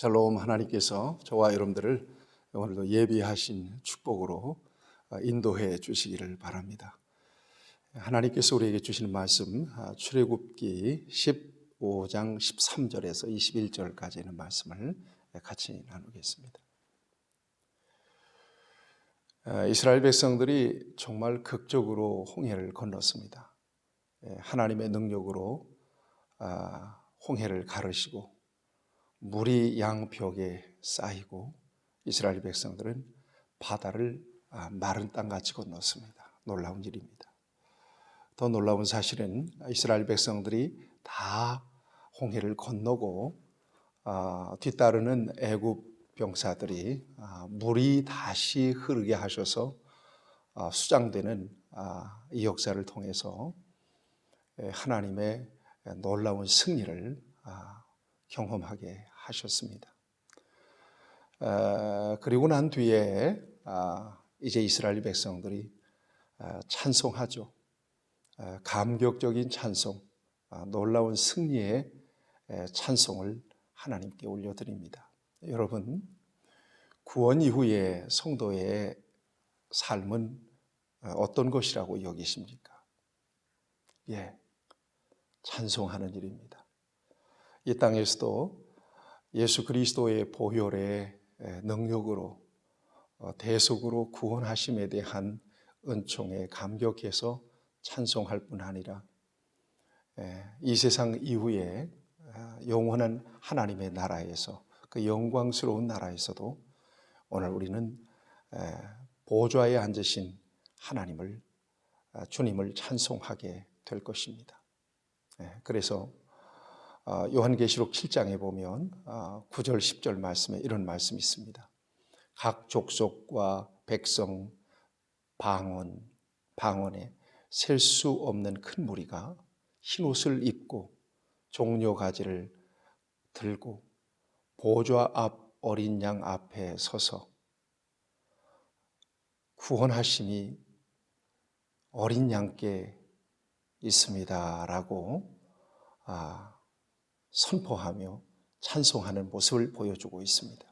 샬롬 하나님께서 저와 여러분들을 오늘도 예비하신 축복으로 인도해 주시기를 바랍니다. 하나님께서 우리에게 주시는 말씀 아, 출애굽기 15장 13절에서 21절까지 있는 말씀을 같이 나누겠습니다. 아, 이스라엘 백성들이 정말 극적으로 홍해를 건넜습니다. 예, 하나님의 능력으로 아, 홍해를 가르시고 물이 양벽에 쌓이고 이스라엘 백성들은 바다를 아, 마른 땅같이 건넜습니다. 놀라운 일입니다. 더 놀라운 사실은 이스라엘 백성들이 다 홍해를 건너고 아, 뒤따르는 애굽 병사들이 아, 물이 다시 흐르게 하셔서 아, 수장되는 아, 이 역사를 통해서 에, 하나님의 놀라운 승리를 아, 경험하게 하셨습니다. 아, 그리고 난 뒤에 아, 이제 이스라엘 백성들이 아, 찬송하죠. 아, 감격적인 찬송, 아, 놀라운 승리의 에, 찬송을 하나님께 올려드립니다. 여러분, 구원 이후의 성도의 삶은 어, 어떤 것이라고 여기십니까? 예, 찬송하는 일입니다. 이 땅에서도 예수 그리스도의 보혈의 에, 능력으로 어, 대속으로 구원하심에 대한 은총에 감격해서 찬송할 뿐 아니라 에, 이 세상 이후에 아, 영원한 하나님의 나라에서 그 영광스러운 나라에서도 오늘 우리는 에, 보좌에 앉으신 하나님을 아, 주님을 찬송하게 될 것입니다. 예, 그래서 아, 요한계시록 7장에 보면 9절 10절 말씀에 이런 말씀이 있습니다. 각 족속과 백성 방언 방언에 셀 수 없는 큰 무리가 흰 옷을 입고 종려 가지를 들고 보좌 앞 어린 양 앞에 서서 구원하심이 어린 양께 있습니다라고 아, 선포하며 찬송하는 모습을 보여주고 있습니다.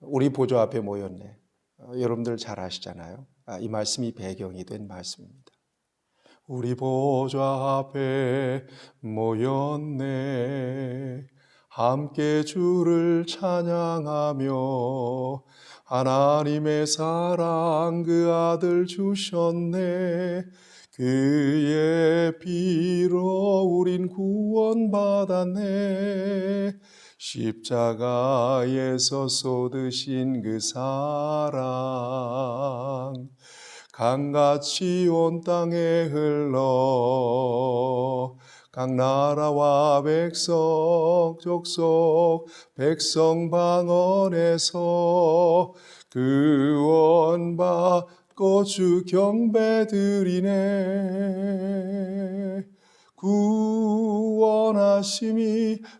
우리 보좌 앞에 모였네. 어, 여러분들 잘 아시잖아요. 아, 이 말씀이 배경이 된 말씀입니다. 우리 보좌 앞에 모였네. 함께 주를 찬양하며 하나님의 사랑 그 아들 주셨네. 그의 피로 우린 구원받았네. 십자가에서 쏟으신 그 사랑 강같이 온 땅에 흘러 각 나라와 백성 족속 백성 방언에서 구원 받 고주 경배 드리네. 구원하심이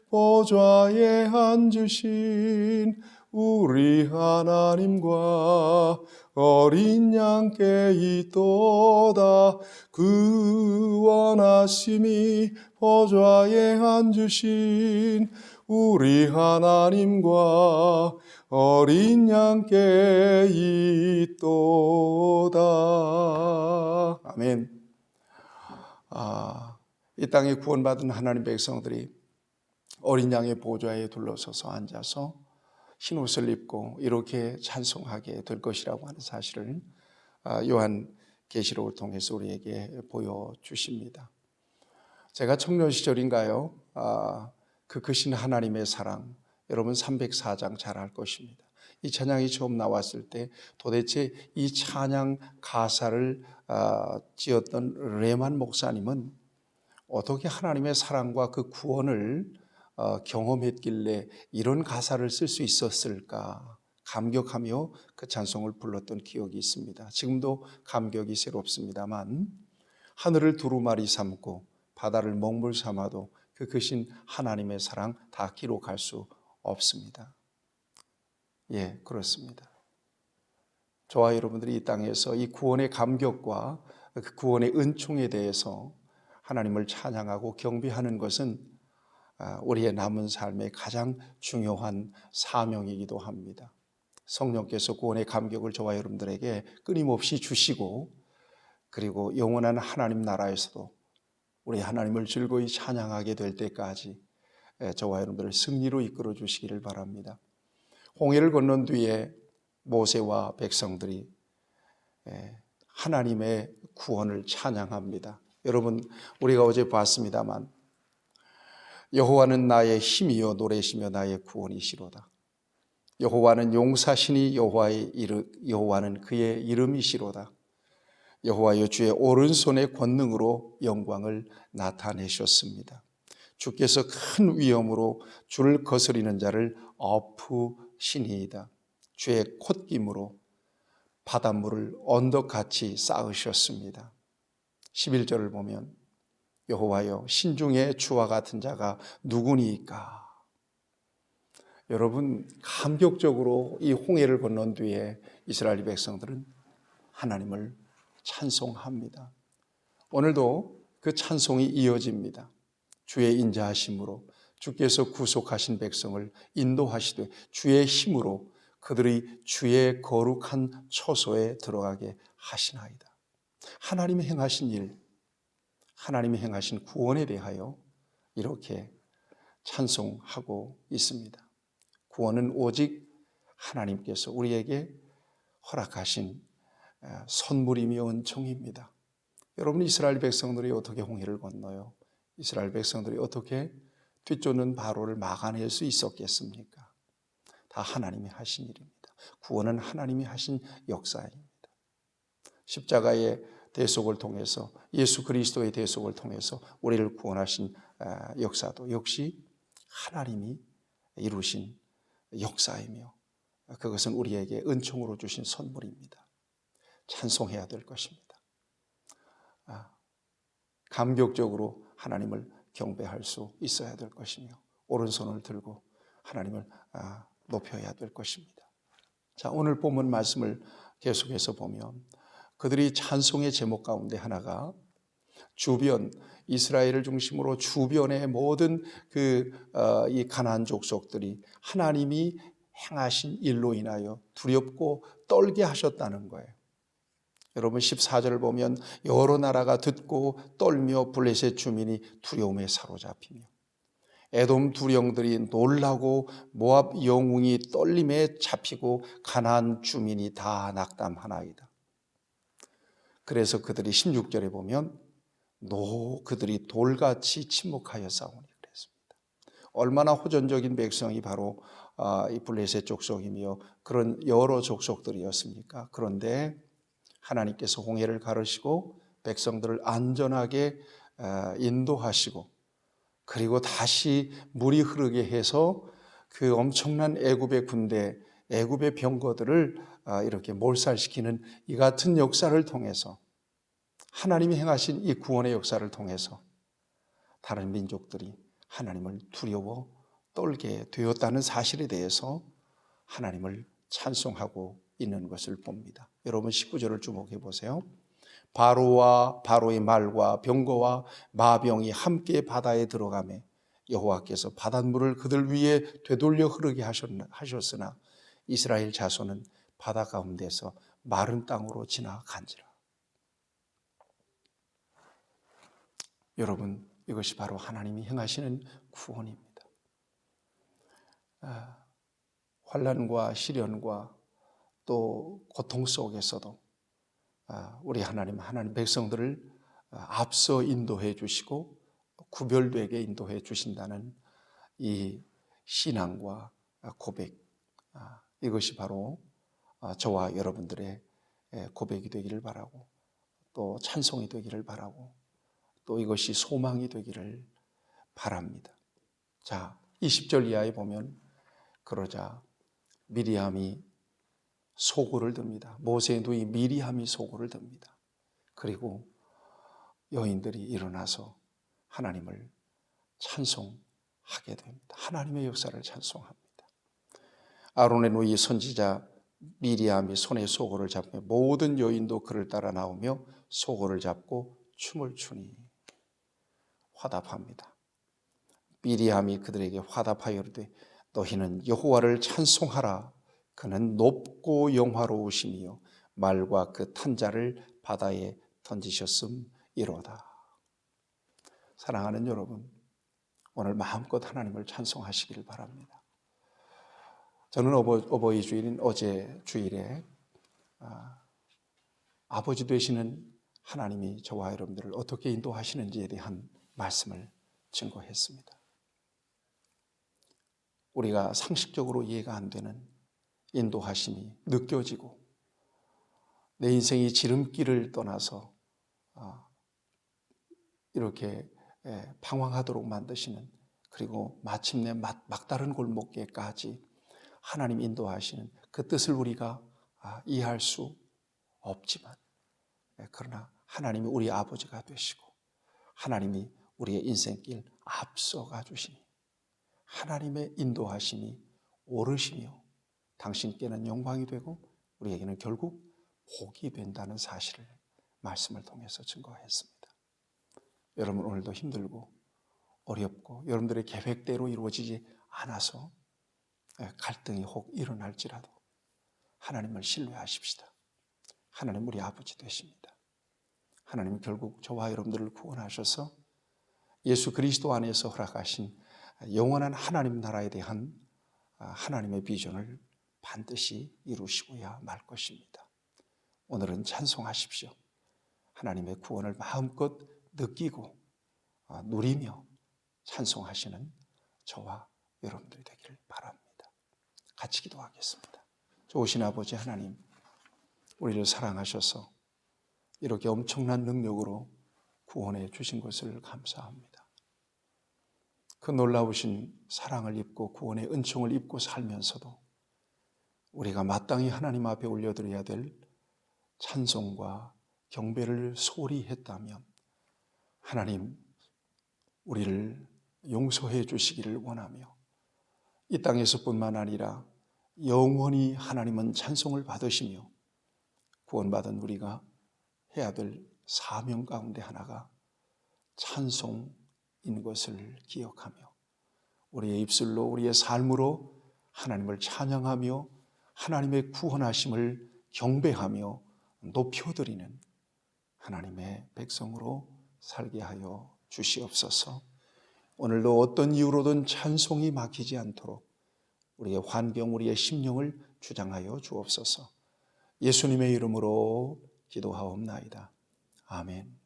보좌에 앉으신 우리 하나님과 어린 양께 있도다. 구원하심이 보좌에 앉으신 우리 하나님과 어린 양께 있도다. 아멘. 아, 이 땅에 구원받은 하나님 백성들이 어린 양의 보좌에 둘러서서 앉아서 흰 옷을 입고 이렇게 찬송하게 될 것이라고 하는 사실을 아, 요한 계시록을 통해서 우리에게 보여주십니다. 제가 청년 시절인가요? 아, 그 크신 하나님의 사랑 여러분 304장 잘 알 것입니다. 이 찬양이 처음 나왔을 때 도대체 이 찬양 가사를 아, 지었던 레만 목사님은 어떻게 하나님의 사랑과 그 구원을 어, 경험했길래 이런 가사를 쓸 수 있었을까 감격하며 그 찬송을 불렀던 기억이 있습니다. 지금도 감격이 새롭습니다만 하늘을 두루마리 삼고 바다를 먹물 삼아도 그 크신 하나님의 사랑 다 기록할 수 없습니다. 예, 그렇습니다. 저와 여러분들이 이 땅에서 이 구원의 감격과 그 구원의 은총에 대해서 하나님을 찬양하고 경배하는 것은 아, 우리의 남은 삶의 가장 중요한 사명이기도 합니다. 성령께서 구원의 감격을 저와 여러분들에게 끊임없이 주시고 그리고 영원한 하나님 나라에서도 우리 하나님을 즐거이 찬양하게 될 때까지 예, 저와 여러분들을 승리로 이끌어 주시기를 바랍니다. 홍해를 건넌 뒤에 모세와 백성들이 예, 하나님의 구원을 찬양합니다. 여러분 우리가 어제 봤습니다만 여호와는 나의 힘이요 노래시며 나의 구원이시로다. 여호와는 용사시니 여호와의 이름 여호와는 그의 이름이시로다. 여호와여 주의 오른손의 권능으로 영광을 나타내셨습니다. 주께서 큰 위엄으로 주를 거스리는 자를 엎으시니이다. 주의 콧김으로 바닷물을 언덕같이 쌓으셨습니다. 11절을 보면 여호와여 신중의 주와 같은 자가 누구니까? 여러분 감격적으로 이 홍해를 건넌 뒤에 이스라엘 백성들은 하나님을 찬송합니다. 오늘도 그 찬송이 이어집니다. 주의 인자하심으로 주께서 구속하신 백성을 인도하시되 주의 힘으로 그들이 주의 거룩한 처소에 들어가게 하시나이다. 하나님이 행하신 일, 하나님이 행하신 구원에 대하여 이렇게 찬송하고 있습니다. 구원은 오직 하나님께서 우리에게 허락하신 선물이며 은총입니다. 여러분 이스라엘 백성들이 어떻게 홍해를 건너요? 이스라엘 백성들이 어떻게 뒤쫓는 바로를 막아낼 수 있었겠습니까? 다 하나님이 하신 일입니다. 구원은 하나님이 하신 역사입니다. 십자가의 대속을 통해서 예수 그리스도의 대속을 통해서 우리를 구원하신 역사도 역시 하나님이 이루신 역사이며 그것은 우리에게 은총으로 주신 선물입니다. 찬송해야 될 것입니다. 아, 감격적으로 하나님을 경배할 수 있어야 될 것이며 오른손을 들고 하나님을 아, 높여야 될 것입니다. 자, 오늘 본문 말씀을 계속해서 보면 그들이 찬송의 제목 가운데 하나가 주변 이스라엘을 중심으로 주변의 모든 그이 어, 가나안 족속들이 하나님이 행하신 일로 인하여 두렵고 떨게 하셨다는 거예요. 여러분 14절을 보면 여러 나라가 듣고 떨며 블레셋 주민이 두려움에 사로잡히며 에돔 두령들이 놀라고 모압 영웅이 떨림에 잡히고 가나안 주민이 다 낙담하나이다. 그래서 그들이 16절에 보면 노 그들이 돌같이 침묵하여 싸우니 그랬습니다. 얼마나 호전적인 백성이 바로 아, 이 블레셋 족속이며 그런 여러 족속들이었습니까? 그런데 하나님께서 홍해를 가르시고 백성들을 안전하게 아, 인도하시고 그리고 다시 물이 흐르게 해서 그 엄청난 애굽의 군대, 애굽의 병거들을 아, 이렇게 몰살시키는 이 같은 역사를 통해서 하나님이 행하신 이 구원의 역사를 통해서 다른 민족들이 하나님을 두려워 떨게 되었다는 사실에 대해서 하나님을 찬송하고 있는 것을 봅니다. 여러분 19절을 주목해 보세요. 바로와 바로의 말과 병거와 마병이 함께 바다에 들어가매 여호와께서 바닷물을 그들 위에 되돌려 흐르게 하셨으나 이스라엘 자손은 바다 가운데서 마른 땅으로 지나간지라. 여러분 이것이 바로 하나님이 행하시는 구원입니다. 아, 환란과 시련과 또 고통 속에서도 아, 우리 하나님 하나님 백성들을 아, 앞서 인도해 주시고 구별되게 인도해 주신다는 이 신앙과 고백 이것이 바로 저와 여러분들의 고백이 되기를 바라고 또 찬송이 되기를 바라고 또 이것이 소망이 되기를 바랍니다. 자, 20절 이하에 보면 그러자 미리암이 소고를 듭니다. 모세의 누이 미리암이 소고를 듭니다. 그리고 여인들이 일어나서 하나님을 찬송하게 됩니다. 하나님의 역사를 찬송합니다. 아론의 누이 선지자 미리암이 손에 소고를 잡며 모든 여인도 그를 따라 나오며 소고를 잡고 춤을 추니 화답합니다. 미리암이 그들에게 화답하여 이르되 너희는 여호와를 찬송하라 그는 높고 영화로우시며 말과 그 탄자를 바다에 던지셨음이로다. 사랑하는 여러분, 오늘 마음껏 하나님을 찬송하시기를 바랍니다. 저는 어버, 어버 이 주일인 어제 주일에 아, 아버지 되시는 하나님이 저와 여러분들을 어떻게 인도하시는지에 대한 말씀을 증거했습니다. 우리가 상식적으로 이해가 안 되는 인도하심이 느껴지고 내 인생이 지름길을 떠나서 아, 이렇게 예, 방황하도록 만드시는 그리고 마침내 막다른 골목에까지 하나님 인도하시는 그 뜻을 우리가 아, 이해할 수 없지만 예, 그러나 하나님이 우리 아버지가 되시고 하나님이 우리의 인생길 앞서가 주시니 하나님의 인도하심이 오르시며 당신께는 영광이 되고 우리에게는 결국 복이 된다는 사실을 말씀을 통해서 증거했습니다. 여러분 오늘도 힘들고 어렵고 여러분들의 계획대로 이루어지지 않아서 예, 갈등이 혹 일어날지라도 하나님을 신뢰하십시다. 하나님 우리 아버지 되십니다. 하나님 결국 저와 여러분들을 구원하셔서 예수 그리스도 안에서 허락하신 영원한 하나님 나라에 대한 아, 하나님의 비전을 반드시 이루시고야 말 것입니다. 오늘은 찬송하십시오. 하나님의 구원을 마음껏 느끼고 아, 누리며 찬송하시는 저와 여러분들이 되기를 바랍니다. 같이 기도하겠습니다. 좋으신 아버지 하나님, 우리를 사랑하셔서 이렇게 엄청난 능력으로 구원해 주신 것을 감사합니다. 그 놀라우신 사랑을 입고 구원의 은총을 입고 살면서도 우리가 마땅히 하나님 앞에 올려드려야 될 찬송과 경배를 소홀히 했다면 하나님 우리를 용서해 주시기를 원하며 이 땅에서뿐만 아니라 영원히 하나님은 찬송을 받으시며 구원받은 우리가 해야 될 사명 가운데 하나가 찬송인 것을 기억하며 우리의 입술로 우리의 삶으로 하나님을 찬양하며 하나님의 구원하심을 경배하며 높여드리는 하나님의 백성으로 살게 하여 주시옵소서. 오늘도 어떤 이유로든 찬송이 막히지 않도록 우리의 환경, 우리의 심령을 주장하여 주옵소서. 예수님의 이름으로 기도하옵나이다. 아멘.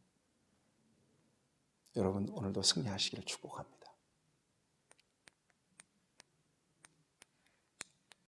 여러분 오늘도 승리하시기를 축복합니다.